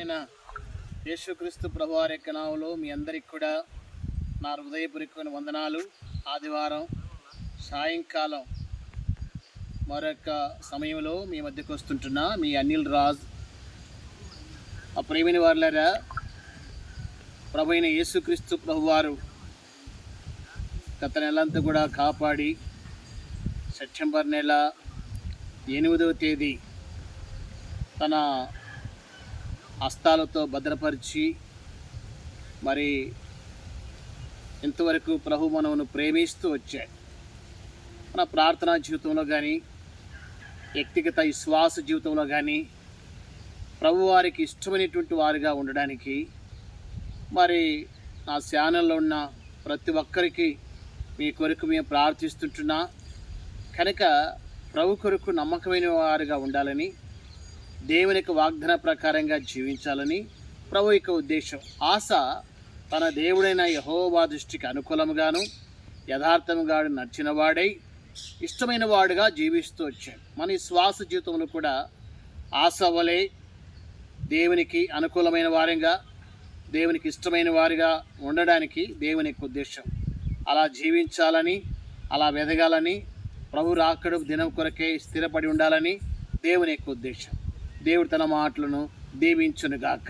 అయిన యేసుక్రీస్తు ప్రభువారి యొక్క నామంలో మీ అందరికి కూడా నా హృదయపూర్వకమైన వందనాలు. ఆదివారం సాయంకాలం మరొక సమయంలో మీ మధ్యకు వస్తుంటున్న. మీ అనిల్ రాజ్ ఆ ప్రేమిని వారులరా ప్రభు అయిన యేసుక్రీస్తు ప్రభువారు గత నెలంతా కూడా కాపాడి సెప్టెంబర్ నెల ఎనిమిదవ తేదీ తన హస్తాలతో భద్రపరిచి మరి ఇంతవరకు ప్రభు మనమును ప్రేమిస్తూ వచ్చాడు. మన ప్రార్థనా జీవితంలో కానీ వ్యక్తిగత విశ్వాస జీవితంలో కానీ ప్రభు వారికి ఇష్టమైనటువంటి వారిగా ఉండడానికి మరి నా ఛానల్లో ఉన్న ప్రతి ఒక్కరికి మీ కొరకు మేము ప్రార్థిస్తుంటున్నా. కనుక ప్రభు కొరకు నమ్మకమైన వారిగా ఉండాలని దేవుని యొక్క వాగ్దాన ప్రకారంగా జీవించాలని ప్రభు యొక్క ఉద్దేశం. ఆశ తన దేవుడైన యహోవా దృష్టికి అనుకూలముగాను యథార్థముగా నచ్చినవాడై ఇష్టమైన వాడుగా జీవిస్తూ వచ్చాడు. మన ఈ శ్వాస జీవితంలో కూడా ఆశ వలె దేవునికి అనుకూలమైన వారంగా దేవునికి ఇష్టమైన వారిగా ఉండడానికి దేవుని యొక్క ఉద్దేశం. అలా జీవించాలని అలా వెదగాలని ప్రభు రాకడు దినం కొరకే స్థిరపడి ఉండాలని దేవుని యొక్క ఉద్దేశం. దేవుడు తన మాటలను దీవించునుగాక.